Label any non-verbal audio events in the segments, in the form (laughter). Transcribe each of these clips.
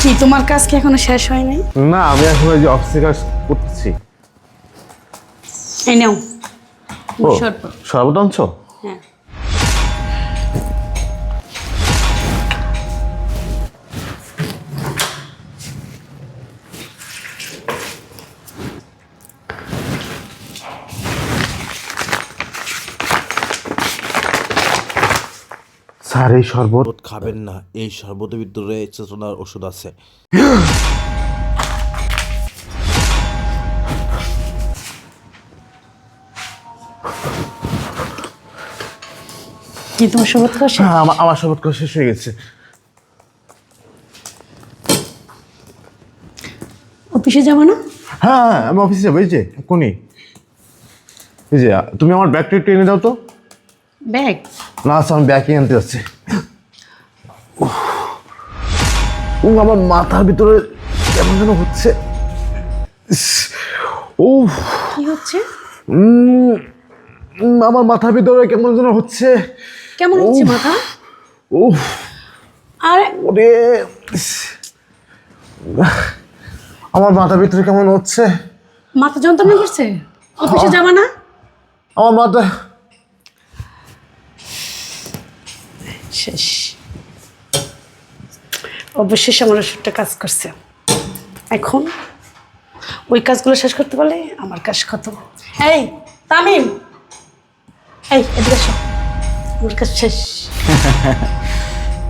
কি তোমার কাজ কি এখনও শেষ হয়নি না আমি এখন ওই যে অফিসে কাজ করছি এই নাও। ও শরবত। শরবত আনছো? হ্যাঁ। স্যার এই শরবত? শরবত খাবেন না। এই শরবতের ভিতরে চেতনার ওষুধ আছে। কি তোমার শরবত খাওয়া শেষ? হ্যাঁ, আমার আমার শরবত খাওয়া শেষ হয়ে গেছে। অফিসে যাব না? হ্যাঁ হ্যাঁ আমি অফিসে যাব এই যে কোনি এই যে তুমি আমার ব্যাগটা একটু এনে দাও তো। ব্যাগ না আমি ব্যাগই আনতে যাচ্ছি। উম, আমার মাথার ভিতরে কেমন যেন হচ্ছে। উফ। কি হচ্ছে? আমার মাথার ভিতরে কেমন যেন হচ্ছে। কেমন হচ্ছে মাথা? উফ। আরে ওরে আমার মাথার ভিতরে কেমন হচ্ছে। মাথা যন্ত্রণা করছে? অফিসে যাবা না? আমার মাথা শেষ। অবশেষ আমার ওষুধটা কাজ করছে। এখন ওই কাজগুলো শেষ করতে পারলে আমার কাজ কত এই, তামিম! এই, এদিকে আমার কাজ শেষ।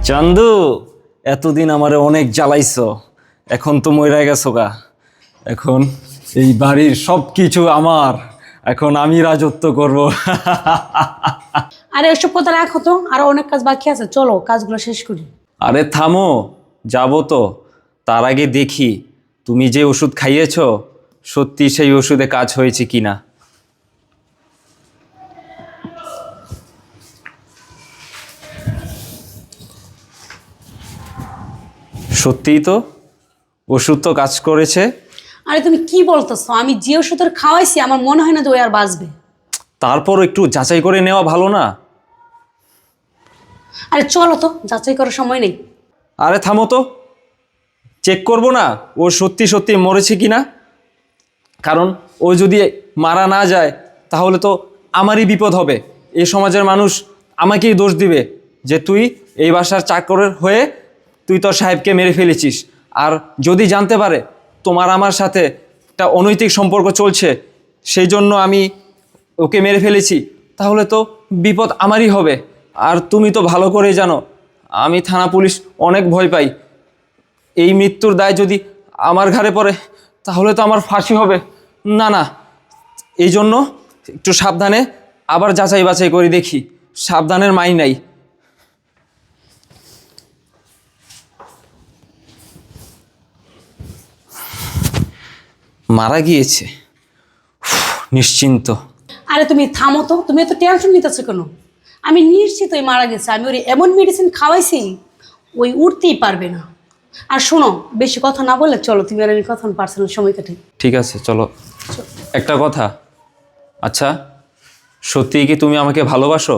চান্দু, এতদিন আমারে অনেক জ্বালাইছ। এখন তো মইরা গেছো গা। এখন এই বাড়ির সব কিছু আমার। এখন আমি রাজত্ব করব। (laughs) আরে ওসব কথা রাখো তো। আরও অনেক কাজ বাকি আছে। চলো কাজগুলো শেষ করি। আরে থামো। যাব তো। তার আগে দেখি তুমি যে ওষুধ খাইয়েছ সত্যি সেই ওষুধে কাজ হয়েছে কিনা? সত্যিই তো? ওষুধ তো কাজ করেছে? আরে তুমি কি বলতেছো? আমি যে ওষুধের খাওয়াইছি আমার মনে হয় না যে ওই আর বাঁচবে। তারপর একটু যাচাই করে নেওয়া ভালো না? আরে চলো তো, যাচাই করার সময় নেই। আরে থামো তো। চেক করব না, ও সত্যি সত্যি মরেছে কি না কারণ ও যদি মারা না যায়, তাহলে তো আমারই বিপদ হবে। এই সমাজের মানুষ আমাকেই দোষ দিবে যে তুই এই বাসার চাকরের হয়ে তুই তোর সাহেবকে মেরে ফেলেছিস। আর যদি জানতে পারে তোমার আমার সাথে একটা অনৈতিক সম্পর্ক চলছে, সেই জন্য আমি ওকে মেরে ফেলেছি, তাহলে তো বিপদ আমারই হবে। আর তুমি তো ভালো করেই জানো, আমি থানা পুলিশ অনেক ভয় পাই। এই মৃত্যুর দায় যদি আমার ঘাড়ে পড়ে, তাহলে তো আমার ফাঁসি হবে। না না, এই জন্য একটু সাবধানে আবার যাচাই বাছাই করে দেখি, সাবধানের মাই নাই। মারা গিয়েছে। নিশ্চিন্ত। আরে তুমি থামো তো, তুমি এত টেনশন নিতেছো কেন? আমি নিশ্চিত ওই মারা গেছে আমি ওর এমন মেডিসিন খাওয়াইছি ওই উঠতেই পারবে না। আর শোনো বেশি কথা না বললে চলো তুমি আর আমি কথা পার্সোনাল সময় কাটে ঠিক আছে চলো। একটা কথা আচ্ছা সত্যি কি তুমি আমাকে ভালোবাসো?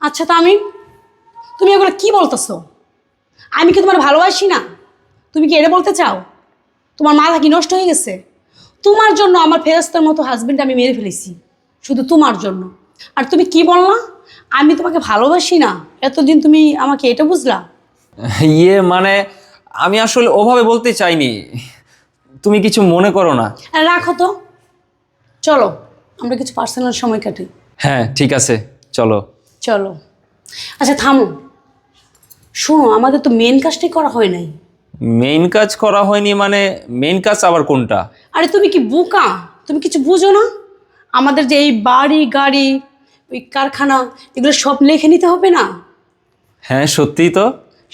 আচ্ছা তো আমি তুমি এগুলো কি বলতেছো? আমি কি তোমার ভালোবাসি না? তুমি কি এটা বলতে চাও? তোমার মাথা কি নষ্ট হয়ে গেছে? তোমার জন্য আমার ফেরস্তার মতো হাজবেন্ড আমি মেরে ফেলেছি শুধু তোমার জন্য। আর তুমি কি বললা? আমি তোমাকে ভালোবাসি না। এতদিন তুমি আমাকে এটা বুঝলা? (laughs) ইয়ে মানে আমি আসলে ওভাবে বলতে চাইনি। তুমি কিছু মনে করো না। রাখো তো। চলো আমরা কিছু পার্সোনাল সময় কাটি। হ্যাঁ ঠিক আছে। চলো। চলো। আচ্ছা থামো। শোনো আমাদের তো মেন কাজটাই করা হয় নাই। মেইন কাজ করা হয়নি মানে মেইন কাজ আবার কোনটা? আরে তুমি কি বোকা? তুমি কিছু বুঝো না? আমাদের যে এই বাড়ি গাড়ি ওই কারখানা এগুলো সব লিখে নিতে হবে না? হ্যাঁ সত্যিই তো।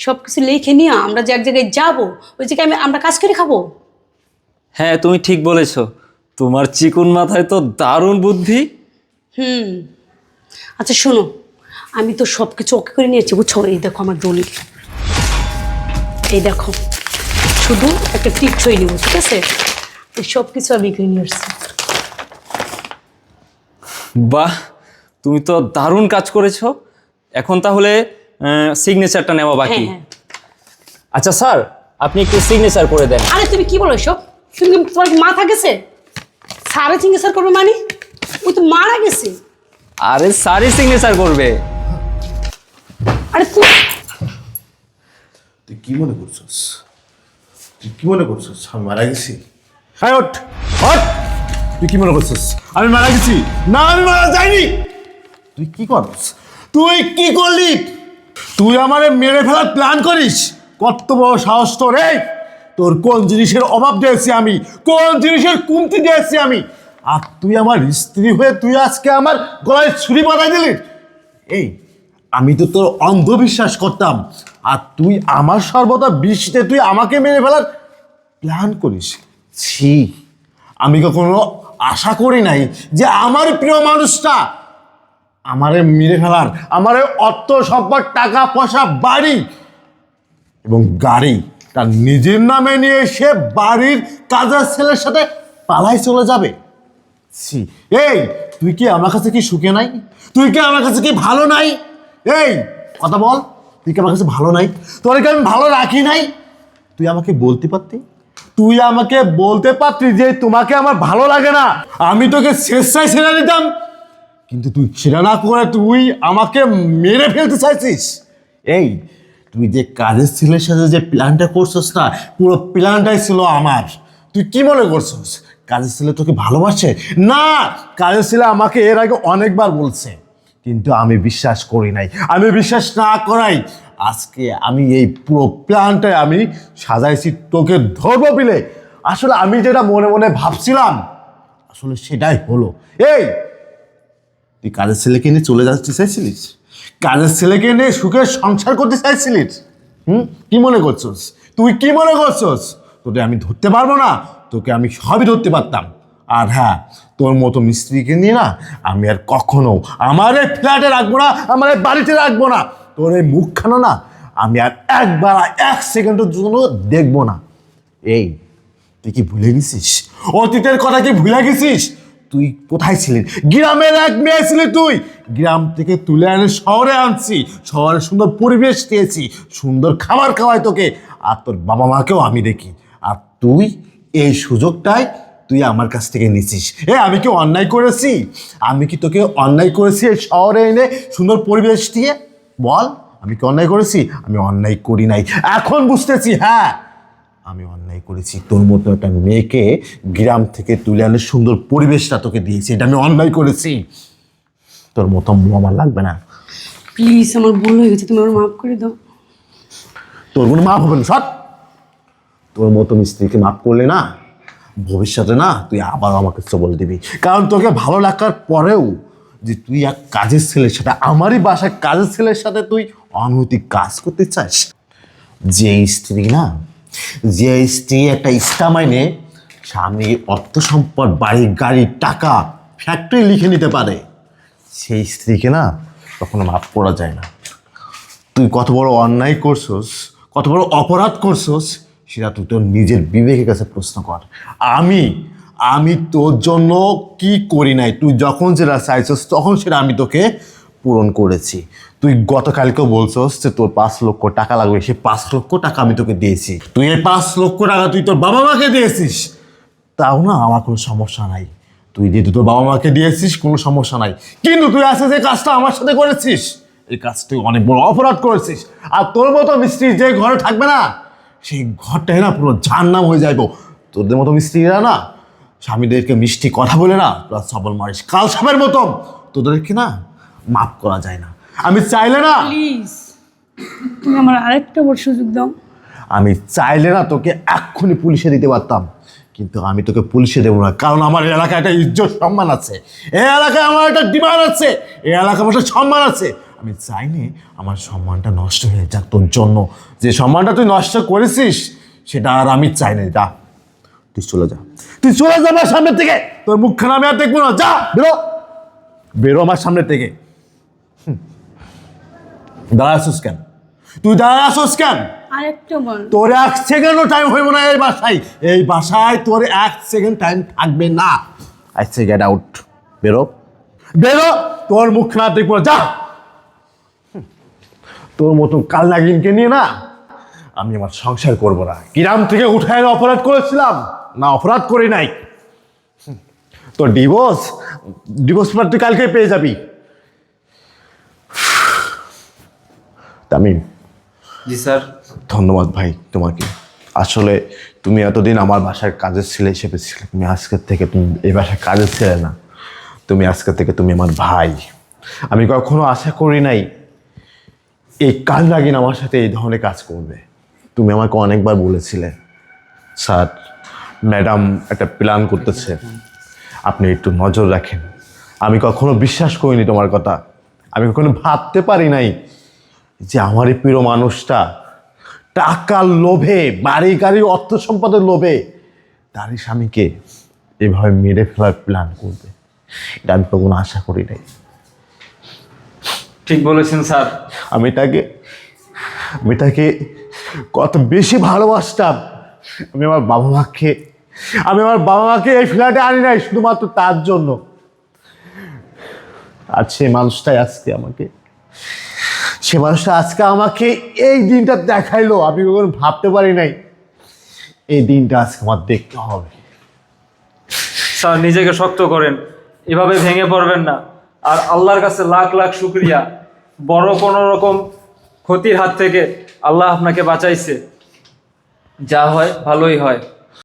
সব কিছু লিখে নিয়ে আমরা যে এক জায়গায় যাব ওই জায়গায় আমি আমরা কাজ করে খাব? হ্যাঁ তুমি ঠিক বলেছ। তোমার চিকুন মাথায় তো দারুণ বুদ্ধি। হুম। আচ্ছা শোনো আমি তো সব কিছু ওকে করে নিয়েছি বুঝছ? এই দেখো আমার দলিল এই দেখো শুধু একটা টিপসই নিব ঠিক আছে? এই সব কিছু আমি কিনে নিয়ে আসছি। বাহ! তুমি তো দারুণ কাজ করেছ। এখন তাহলে সিগনেচারটা নেওয়া হ্যাঁ বাকি। হ্যাঁ আচ্ছা স্যার আপনি একটু সিগনেচার করে দেন। আরে তুমি কি বলো এসব? তুমি তোমার কি মাথা গেছে? সারে সিগনেচার করবে মানে? ওই তো মারা গেছে। আরে স্যারই সিগনেচার করবে। আরে তুই তুই কি মনে করছিস? তুই কি মনে করছিস? আমি মারা গেছি? হ্যাঁ ওঠ ওঠ। তুই কি মনে করছিস? আমি মারা গেছি? না আমি মারা যাইনি। তুই কি করছ তুই কি করলি? তুই আমারে মেরে ফেলার প্ল্যান করিস? কত বড় সাহস তোর, এই? তোর কোন জিনিসের অভাব দিয়েছি আমি? কোন জিনিসের কমতি দিয়েছি আমি? আর তুই আমার স্ত্রী হয়ে তুই আজকে আমার গলায় ছুরি বাঁধাই দিলি? এই, আমি তো তোর অন্ধবিশ্বাস করতাম। আর তুই আমার সর্বদা বৃষ্টিতে তুই আমাকে মেরে ফেলার প্ল্যান করিস। ছি, আমি কখনো আশা করি নাই যে আমার প্রিয় মানুষটা আমারে মেরে ফেলার, আমারে অর্থ, সম্পদ, টাকা, পয়সা, বাড়ি এবং গাড়ি তার নিজের নামে নিয়ে এসে বাড়ির কাজের ছেলের সাথে পালাই চলে যাবে। ছি, এই, তুই কি আমার কাছে কি সুখে নাই? তুই কি আমার কাছে কি ভালো নাই? এই, কথা বল, তুই কি আমার কাছে ভালো নাই? তোর কি আমি ভালো রাখি নাই? তুই আমাকে বলতে পারতি? তুই আমাকে বলতে পারতি যে তোমাকে আমার ভালো লাগে না। আমি তোকে স্বেচ্ছায় ছেড়ে দিতাম। কিন্তু তুই না করে তুই আমাকে মেরে ফেলতে চাইছিস। এই তুই যে কাজের ছেলের সাথে যে প্ল্যানটা করছিস না, পুরো প্ল্যানটাই ছিল আমার। তুই কি মনে করছিস? কাজের ছেলে তোকে ভালোবাসে? না, কাজের ছেলে আমাকে এর আগে অনেকবার বলছে, কিন্তু আমি বিশ্বাস করি নাই। আমি বিশ্বাস না করাই, আজকে আমি এই পুরো প্ল্যানটাই আমি সাজাইছি, তোকে ধরবো বিলে আসলে আমি যেটা মনে মনে ভাবছিলাম, আসলে সেটাই হলো। এই তুই কাজের ছেলেকে নিয়ে চলে যাচ্তে চাইছিলিস? কাজের ছেলেকে নিয়ে সুখের সংসার করতে চাইছিলিস? হুম? কি মনে করছস? তুই কি মনে করছস? তোকে আমি ধরতে পারব না, তোকে আমি সবই ধরতে পারতাম। আর হ্যাঁ তোর মতো মিস্ত্রিকে নিয়ে না আমি আর কখনো আমার এই ফ্ল্যাটে রাখব না, আমার এই বাড়িতে রাখব না। তোর এই মুখখানা না আমি আর একবার এক সেকেন্ডের জন্য দেখব না। এই, তুই কি ভুলে গেছিস? অতীতের কথা কি ভুলে গেছিস? তুই কোথায় ছিলেন গ্রামের এক মেয়ে ছিলি তুই? গ্রাম থেকে তুলে এনে শহরে আনছি। শহরে সুন্দর পরিবেশ দিয়েছি, সুন্দর খাবার খাওয়াই তোকে। আর তোর বাবা মাকেও আমি দেখি। আর তুই এই সুযোগটাই তুই আমার কাছ থেকে নিছিস। এ, আমি কি অন্যায় করেছি? আমি কি তোকে অন্যায় করেছি এই শহরে এনে সুন্দর পরিবেশ দিয়ে? বল, আমি কি অন্যায় করেছি? আমি অন্যায় করি নাই। এখন বুঝতেছি হ্যাঁ। আমি অন্যায় করেছি। তোর মতো একটা মেয়েকে গ্রাম থেকে তুলে আনে সুন্দর পরিবেশটা তোকে দিয়েছি এটা আমি অন্যায় করেছি। তোর মতো মুখ আমার লাগবে না। প্লিজ আমার ভুল হয়ে গেছে তুমি আমার মাফ করে দাও। তোর কোনো মাপ হবে না সৎ তোর মতো মিস্ত্রিকে মাফ করলে না ভবিষ্যতে না তুই আবার আমাকে বলে দিবি। কারণ তোকে ভালো লাগার পরেও যে তুই এক কাজের ছেলের সাথে আমারই বাসায় কাজের ছেলের সাথে তুই অনৈতিক কাজ করতে চাস যে স্ত্রী না যে স্ত্রী একটা ইস্টামাইনে স্বামী অর্থ সম্পদ, বাড়ি, গাড়ি, টাকা ফ্যাক্টরি লিখে নিতে পারে, সেই স্ত্রীকে না কখনো মাফ করা যায় না। তুই কত বড় অন্যায় করছস, কত বড় অপরাধ করছস, সেটা তুই তোর নিজের বিবেকের কাছে প্রশ্ন কর। আমি আমি তোর জন্য কি করি নাই? তুই যখন যেটা চাইছস, তখন সেটা আমি তোকে পূরণ করেছি। তুই গতকালকেও বলছস যে তোর পাঁচ লক্ষ টাকা লাগবে। সে পাঁচ লক্ষ টাকা আমি তোকে দিয়েছি। তুই এই পাঁচ লক্ষ টাকা তুই তোর বাবা মাকে দিয়েছিস। তাও না আমার কোনো সমস্যা নাই। তুই যেহেতু তোর বাবা মাকে দিয়েছিস, কোনো সমস্যা নাই। কিন্তু তুই আজকে যে কাজটা আমার সাথে করেছিস, এই কাজ তুই অনেক বড় অপরাধ করেছিস। আর তোর মতো মিস্ত্রি যে ঘরে থাকবে না, সেই ঘরটাই না পুরো জাহান্নাম হয়ে যাইব। তোদের মতো মিস্ত্রিরা না, স্বামীদেরকে মিষ্টি কথা বলে না সবল মারিস কাল সাপের মতন। তোদেরকে না মাফ করা যায় না। আমি চাইলে না প্লিজ তুমি আমার আরেকটা বড় সুযোগ দাও। আমি চাইলে না তোকে এক্ষুনি পুলিশে দিতে পারতাম কিন্তু আমি তোকে পুলিশে দেবো না কারণ আমার এলাকায় একটা ইজ্জত সম্মান আছে। এই এলাকায় আমার একটা ডিমান্ড আছে এই এলাকায় আমার একটা সম্মান আছে। আমি চাইনি আমার সম্মানটা নষ্ট হয়ে যাক তোর জন্য। যে সম্মানটা তুই নষ্ট করেছিস সেটা আর আমি চাই না যা তুই চলে যা। তুই চলে যা আমার সামনে থেকে। তোর মুখখানা আমি আর দেখব না। যা বেরো। বেরো আমার সামনে থেকে। দাঁড়া আসুস কেন? তুই দাঁড়া আসুস কেন? আরেকটা বল। তোর এক সেকেন্ডও টাইম হইব না এই বাসায়। এই বাসায় তোর এক সেকেন্ড টাইম থাকবে না। আই সে গেট আউট বেরো। বেরো। তোর মুখ না দেখব। যা। তোর মতো কাল নাগিনকে নিয়ে না আমি আমার সংসার করব না। গ্রাম থেকে উঠে এনে অপরাধ করেছিলাম। না অপরাধ করি নাই। তোর ডিভোর্স ডিভোর্স পেপার তুই কালকে পেয়ে যাবি। তামিম। জি স্যার। ধন্যবাদ ভাই তোমাকে। আসলে তুমি এতদিন আমার বাসার কাজের ছেলে হিসেবে ছিলে। তুমি আজকের থেকে তুমি এই বাসার কাজের ছেলে না। তুমি আজকের থেকে তুমি আমার ভাই। আমি কখনো আশা করি নাই এই কাজ লাগিন আমার সাথে এই ধরনের কাজ করবে। তুমি আমাকে অনেকবার বলেছিলে স্যার ম্যাডাম একটা প্ল্যান করতেছে। আপনি একটু নজর রাখেন। আমি কখনো বিশ্বাস করিনি তোমার কথা। আমি কখনো ভাবতে পারি নাই যে আমার এই প্রিয় মানুষটা টাকার লোভে বাড়ি গাড়ি অর্থ সম্পদের লোভে তারই স্বামীকে এভাবে মেরে ফেলার প্ল্যান করবে। এটা আমি কখনো আশা করি নাই। ঠিক বলেছেন স্যার। আমি তাকে আমি তাকে কত বেশি ভালোবাসতাম। আমি আমার বাবা মাকে আমি আমার বাবা মাকে এই ফ্ল্যাটে আনি নাই শুধুমাত্র তার জন্য। আর সে মানুষটাই আজকে আমাকে সে মানুষটা আজকে আমাকে এই দিনটা দেখাইলো। আমি কখনো ভাবতে পারি নাই। এই দিনটা আজকে আমার দেখতে হবে। স্যার, নিজেকে শক্ত করেন। এভাবে ভেঙে পড়বেন না। আর আল্লাহর কাছে লাখ লাখ শুক্রিয়া। বড় কোনো রকম ক্ষতির হাত থেকে আল্লাহ আপনাকে বাঁচাইছে। যা হয় ভালোই হয়।